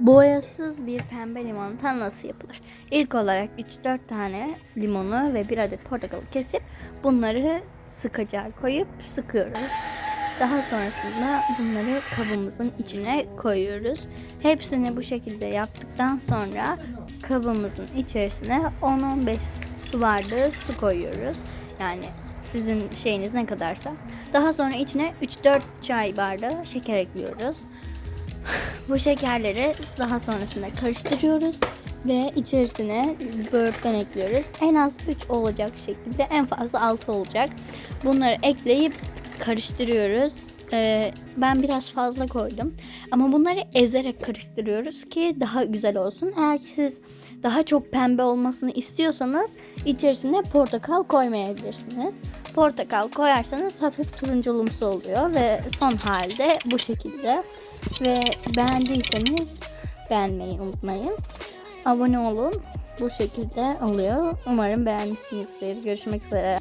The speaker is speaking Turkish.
Boyasız bir pembe limonata nasıl yapılır? İlk olarak 3-4 tane limonu ve bir adet portakalı kesip bunları sıkacağı koyup sıkıyoruz. Daha sonrasında bunları kabımızın içine koyuyoruz. Hepsini bu şekilde yaptıktan sonra kabımızın içerisine 10-15 su bardağı su koyuyoruz. Yani sizin şeyiniz ne kadarsa. Daha sonra içine 3-4 çay bardağı şeker ekliyoruz. Bu şekerleri daha sonrasında karıştırıyoruz ve içerisine böğürtlen ekliyoruz. En az 3 olacak şekilde en fazla 6 olacak. Bunları ekleyip karıştırıyoruz. Ee, ben biraz fazla koydum. Ama bunları ezerek karıştırıyoruz ki daha güzel olsun. Eğer ki siz daha çok pembe olmasını istiyorsanız içerisine portakal koymayabilirsiniz. Portakal koyarsanız hafif turunculumsu oluyor ve son halde bu şekilde. Ve beğendiyseniz beğenmeyi unutmayın. Abone olun. Bu şekilde oluyor. Umarım beğenmişsinizdir. Görüşmek üzere.